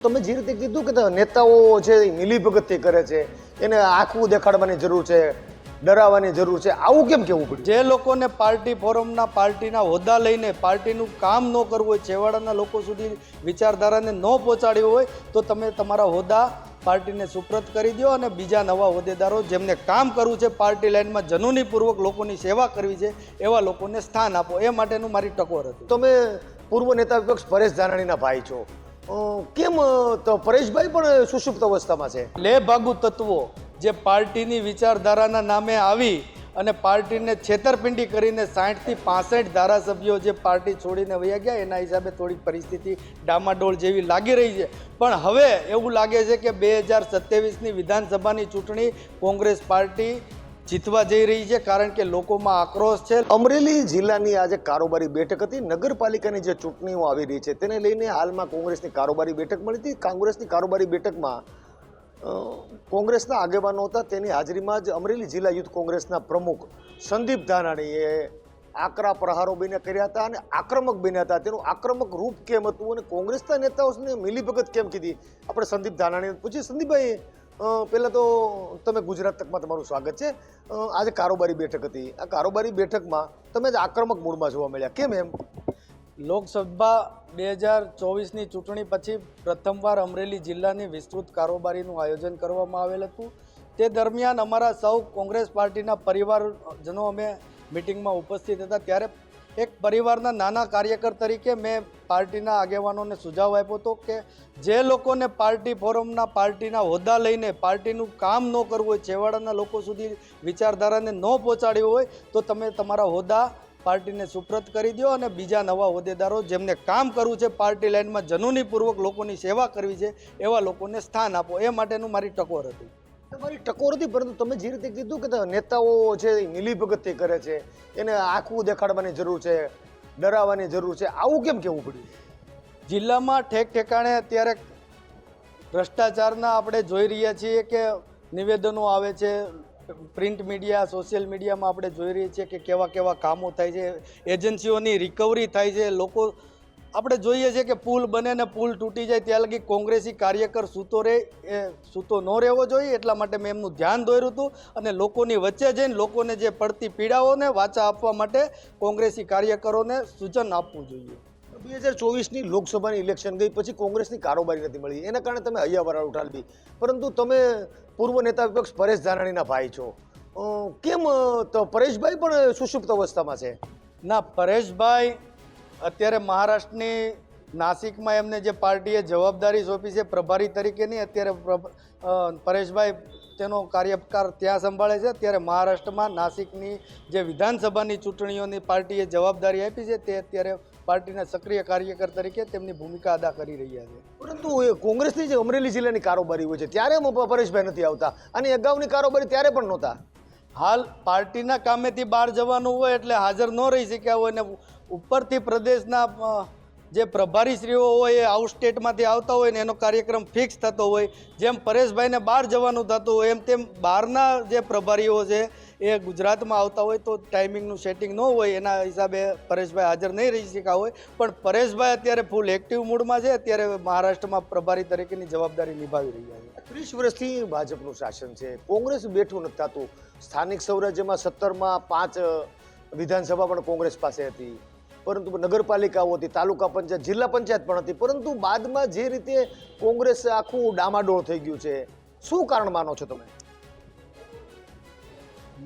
તમે જે રીતે કીધું કે નેતાઓ છે એ મિલીભગતથી કરે છે એને આખું દેખાડવાની જરૂર છે ડરાવવાની જરૂર છે આવું કેમ કેવું પડે જે લોકોને પાર્ટી ફોરમના પાર્ટીના હોદ્દા લઈને પાર્ટીનું કામ ન કરવું હોય છેવાડાના લોકો સુધી વિચારધારાને ન પહોંચાડ્યું હોય તો તમે તમારા હોદ્દા પાર્ટીને સુપ્રત કરી દો અને બીજા નવા હોદ્દેદારો જેમને કામ કરવું છે પાર્ટી લાઇનમાં જનૂનીપૂર્વક લોકોની સેવા કરવી છે એવા લોકોને સ્થાન આપો. એ માટેનું મારી ટકોર હતી. તમે પૂર્વ નેતા વિપક્ષ પરેશ ધાનાણીના ભાઈ છો. કેમ તો પરેશભાઈ પણ સુષુપ્ત અવસ્થામાં છે? લે ભાગુ તત્વો, જે પાર્ટીની વિચારધારાના નામે આવી અને પાર્ટીને છેતરપિંડી કરીને સાઠથી પાસઠ ધારાસભ્યો જે પાર્ટી છોડીને વયા ગયા, એના હિસાબે થોડીક પરિસ્થિતિ ડામાડોળ જેવી લાગી રહી છે. પણ હવે એવું લાગે છે કે બે હજાર સત્યાવીસની વિધાનસભાની ચૂંટણી કોંગ્રેસ પાર્ટી જીતવા જઈ રહી છે કારણ કે લોકોમાં આક્રોશ છે. અમરેલી જિલ્લાની આજે કારોબારી બેઠક હતી. નગરપાલિકાની જે ચૂંટણીઓ આવી રહી છે તેને લઈને હાલમાં કોંગ્રેસની કારોબારી બેઠક મળી હતી. કોંગ્રેસની કારોબારી બેઠકમાં કોંગ્રેસના આગેવાનો હતા. તેની હાજરીમાં જ અમરેલી જિલ્લા યુથ કોંગ્રેસના પ્રમુખ સંદીપ ધાનાણીએ આકરા પ્રહારો બને કર્યા હતા અને આક્રમક બન્યા હતા. તેનું આક્રમક રૂપ કેમ હતું અને કોંગ્રેસના નેતાઓને મિલીભગત કેમ કીધી? આપણે સંદીપ ધાનાણીને પૂછીએ. સંદીપભાઈ પહેલા તો તમે ગુજરાત તકમાં તમારું સ્વાગત છે. આજે કારોબારી બેઠક હતી. આ કારોબારી બેઠકમાં તમે જ આક્રમક મૂડમાં જોવા મળ્યા. કેમ એમ? લોકસભા બે હજાર ચોવીસની ચૂંટણી પછી પ્રથમવાર અમરેલી જિલ્લાની વિસ્તૃત કારોબારીનું આયોજન કરવામાં આવેલ હતું. તે દરમિયાન અમારા સૌ કોંગ્રેસ પાર્ટીના પરિવારજનો અમે મિટિંગમાં ઉપસ્થિત હતા. ત્યારે એક પરિવારના નાના કાર્યકર તરીકે મેં પાર્ટીના આગેવાનોને સુઝાવ આપ્યો હતો કે જે લોકોને પાર્ટી ફોરમના પાર્ટીના હોદ્દા લઈને પાર્ટીનું કામ ન કરવું હોય, છેવાડાના લોકો સુધી વિચારધારાને ન પહોંચાડ્યું હોય, તો તમે તમારા હોદ્દા પાર્ટીને સુપ્રત કરી દો અને બીજા નવા હોદ્દેદારો જેમને કામ કરવું છે પાર્ટી લાઇનમાં જનૂનીપૂર્વક લોકોની સેવા કરવી છે, એવા લોકોને સ્થાન આપો. એ માટેનું મારી ટકોર હતી. તમારી ટકોર હતી, પરંતુ તમે જે રીતે કીધું કે નેતાઓ છે એ મિલીભગતથી કરે છે, એને આખું દેખાડવાની જરૂર છે, ડરાવવાની જરૂર છે, આવું કેમ કેવું પડ્યું? જિલ્લામાં ઠેક ઠેકાણે અત્યારે ભ્રષ્ટાચારના આપણે જોઈ રહ્યા છીએ કે નિવેદનો આવે છે, પ્રિન્ટ મીડિયા, સોશિયલ મીડિયામાં આપણે જોઈ રહ્યા છીએ કે કેવા કેવા કામો થાય છે, એજન્સીઓની રિકવરી થાય છે, લોકો આપણે જોઈએ છીએ કે પુલ બને ને પુલ તૂટી જાય ત્યાં લગી કોંગ્રેસી કાર્યકર સૂતો રહે એ સૂતો ન રહેવો જોઈએ એટલા માટે મેં એમનું ધ્યાન દોર્યું હતું. અને લોકોની વચ્ચે જઈને લોકોને જે પડતી પીડાઓને વાચા આપવા માટે કોંગ્રેસી કાર્યકરોને સૂચન આપવું જોઈએ. બે હજાર ચોવીસની લોકસભાની ઇલેક્શન ગઈ પછી કોંગ્રેસની કારોબારી નથી મળી. એના કારણે તમે હૈયાવરા ઉઠાવી પરંતુ તમે પૂર્વ નેતા વિપક્ષ પરેશ ધારાણીના ભાઈ છો. કેમ તો પરેશભાઈ પણ સુષુપ્ત અવસ્થામાં છે? ના પરેશભાઈ અત્યારે મહારાષ્ટ્રની નાસિકમાં એમને જે પાર્ટીએ જવાબદારી સોંપી છે પ્રભારી તરીકેની અત્યારે પરેશભાઈ તેનો કાર્યકાર ત્યાં સંભાળે છે. ત્યારે મહારાષ્ટ્રમાં નાસિકની જે વિધાનસભાની ચૂંટણીઓની પાર્ટીએ જવાબદારી આપી છે તે અત્યારે પાર્ટીના સક્રિય કાર્યકર તરીકે તેમની ભૂમિકા અદા કરી રહ્યા છે. પરંતુ એ કોંગ્રેસની જે અમરેલી જિલ્લાની કારોબારી હોય છે ત્યારે પરેશભાઈ નથી આવતા અને અગાઉની કારોબારી ત્યારે પણ નહોતા. હાલ પાર્ટીના કામેથી બહાર જવાનું હોય એટલે હાજર ન રહી શક્યા હોય ને ઉપરથી પ્રદેશના જે પ્રભારીશ્રીઓ હોય એ આઉટ સ્ટેટમાંથી આવતા હોય ને એનો કાર્યક્રમ ફિક્સ થતો હોય, જેમ પરેશભાઈને બહાર જવાનું થતું હોય, એમ તેમ બહારના જે પ્રભારીઓ છે એ ગુજરાતમાં આવતા હોય તો ટાઈમિંગનું સેટિંગ ન હોય, એના હિસાબે પરેશભાઈ હાજર નહીં રહી શક્યા હોય. પણ પરેશભાઈ અત્યારે ફૂલ એક્ટિવ મૂડમાં છે, અત્યારે મહારાષ્ટ્રમાં પ્રભારી તરીકેની જવાબદારી નિભાવી રહ્યા છે. ત્રીસ વર્ષથી ભાજપનું શાસન છે, કોંગ્રેસ બેઠું નથી થતું. સ્થાનિક સ્વરાજ્યમાં સત્તરમાં પાંચ વિધાનસભા પણ કોંગ્રેસ પાસે હતી. પરંતુ નગરપાલિકાઓ હતી, તાલુકા પંચાયત, જિલ્લા પંચાયત પણ હતી. પરંતુ બાદમાં જે રીતે કોંગ્રેસ આખું ડામાડોળ થઈ ગયું છે, શું કારણ માનો છો તમે?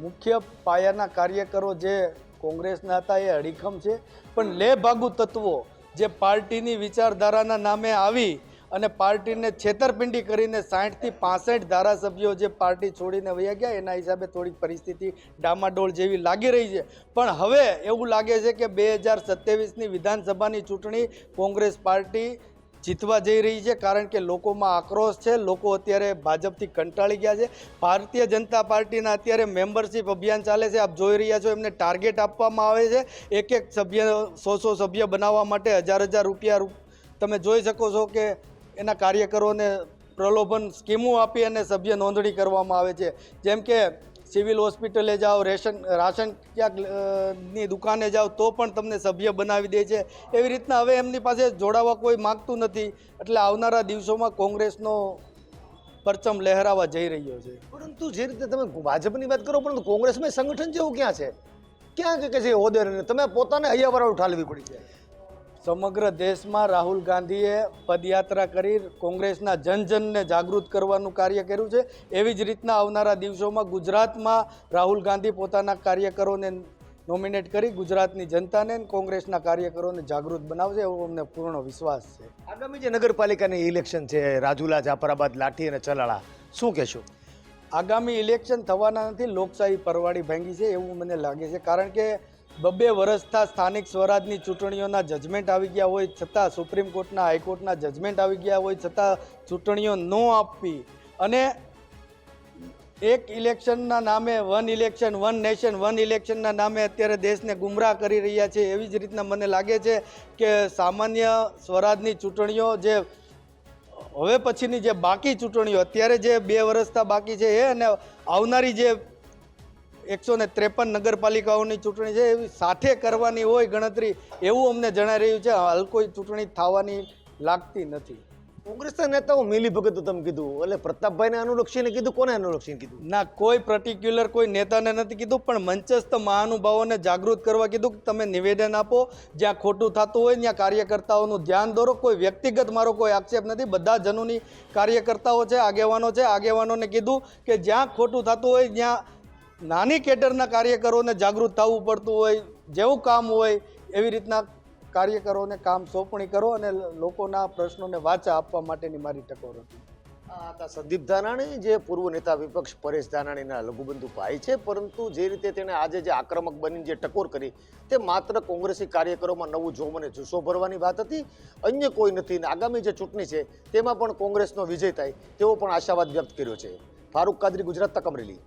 મુખ્ય પાયાના કાર્યકરો જે કોંગ્રેસના હતા એ અડીખમ છે, પણ લે ભાગુ તત્વો જે પાર્ટીની વિચારધારાના નામે આવી અને પાર્ટીને છેતરપિંડી કરીને સાઠથી પાસઠ ધારાસભ્યો જે પાર્ટી છોડીને વયા ગયા, એના હિસાબે થોડીક પરિસ્થિતિ ડામાડોળ જેવી લાગી રહી છે. પણ હવે એવું લાગે છે કે બે હજાર સત્યાવીસની વિધાનસભાની ચૂંટણી કોંગ્રેસ પાર્ટી જીતવા જઈ રહી છે, કારણ કે લોકોમાં આક્રોશ છે, લોકો અત્યારે ભાજપથી કંટાળી ગયા છે. ભારતીય જનતા પાર્ટીના અત્યારે મેમ્બરશિપ અભિયાન ચાલે છે, આપ જોઈ રહ્યા છો, એમને ટાર્ગેટ આપવામાં આવે છે. એક એક સભ્ય, સો સો સભ્ય બનાવવા માટે હજાર હજાર રૂપિયા તમે જોઈ શકો છો કે એના કાર્યકરોને પ્રલોભન સ્કીમો આપી અને સભ્ય નોંધણી કરવામાં આવે છે. જેમ કે સિવિલ હોસ્પિટલે જાઓ, રેશન, રાશન ક્યાંક દુકાને જાઓ, તો પણ તમને સભ્ય બનાવી દે છે. એવી રીતના હવે એમની પાસે જોડાવા કોઈ માગતું નથી. એટલે આવનારા દિવસોમાં કોંગ્રેસનો પરચમ લહેરાવા જઈ રહ્યો છે. પરંતુ જે રીતે તમે ભાજપની વાત કરો, પરંતુ કોંગ્રેસમાં સંગઠન જેવું ક્યાં છે? ક્યાં કે- જે હોદ્દે તમે પોતાને હૈયાવાળા ઠાલવી પડી છે. સમગ્ર દેશમાં રાહુલ ગાંધીએ પદયાત્રા કરી કોંગ્રેસના જન જનને જાગૃત કરવાનું કાર્ય કર્યું છે. એવી જ રીતના આવનારા દિવસોમાં ગુજરાતમાં રાહુલ ગાંધી પોતાના કાર્યકરોને નોમિનેટ કરી ગુજરાતની જનતાને કોંગ્રેસના કાર્યકરોને જાગૃત બનાવશે એવો અમને પૂર્ણ વિશ્વાસ છે. આગામી જે નગરપાલિકાની ઇલેક્શન છે રાજુલા જાફરાબાદ લાઠી અને ચલાળા શું કહેશો? આગામી ઇલેક્શન થવાના નથી લોકશાહી પરવાડી ભાંગી છે એવું મને લાગે છે. કારણ કે બબ્બે વર્ષથી સ્થાનિક સ્વરાજની ચૂંટણીઓના જજમેન્ટ આવી ગયા હોય છતાં સુપ્રીમ કોર્ટના હાઈકોર્ટના જજમેન્ટ આવી ગયા હોય છતાં ચૂંટણીઓ ન આપવી. અને એક ઇલેક્શનના નામે one election one nation one ઇલેક્શનના નામે અત્યારે દેશને ગુમરાહ કરી રહ્યા છે. એવી જ રીતના મને લાગે છે કે સામાન્ય સ્વરાજની ચૂંટણીઓ જે હવે પછીની જે બાકી ચૂંટણીઓ, અત્યારે જે બે વર્ષતા બાકી છે એ અને આવનારી જે એકસો ને ત્રેપન નગરપાલિકાઓની ચૂંટણી છે એવી સાથે કરવાની હોય ગણતરી એવું અમને જણાઈ રહ્યું છે. હાલ કોઈ ચૂંટણી થવાની લાગતી નથી. કોંગ્રેસના નેતાઓ મિલી ભગત તમે કીધું. એટલે પ્રતાપભાઈને અનુલક્ષીને કીધું કોને અનુલક્ષીને કીધું? ના કોઈ પર્ટિક્યુલર કોઈ નેતાને નથી કીધું પણ મંચસ્થ મહાનુભાવોને જાગૃત કરવા કીધું કે તમે નિવેદન આપો. જ્યાં ખોટું થતું હોય ત્યાં કાર્યકર્તાઓનું ધ્યાન દોરો. કોઈ વ્યક્તિગત મારો કોઈ આક્ષેપ નથી. બધા જનોની કાર્યકર્તાઓ છે આગેવાનો છે. આગેવાનોને કીધું કે જ્યાં ખોટું થતું હોય ત્યાં નાની કેટરના કાર્યકરોને જાગૃત થવું પડતું હોય, જેવું કામ હોય, એવી રીતના કાર્યકરોને કામ સોંપણી કરો અને લોકોના પ્રશ્નોને વાચા આપવા માટેની મારી ટકોર હતી. સંદીપ ધાનાણી, જે પૂર્વ નેતા વિપક્ષ પરેશ ધાનાણીના લઘુબંધુ ભાઈ છે, પરંતુ જે રીતે તેણે આજે જે આક્રમક બની જે ટકોર કરી, તે માત્ર કોંગ્રેસી કાર્યકરોમાં નવું જોમ અને જુસ્સો ભરવાની વાત હતી. અન્ય કોઈ નથી. ને આગામી જે ચૂંટણી છે, તેમાં પણ કોંગ્રેસનો વિજય થાય તેવો પણ આશાવાદ વ્યક્ત કર્યો છે. ફારૂક કાદરી, ગુજરાત તક અમરેલી.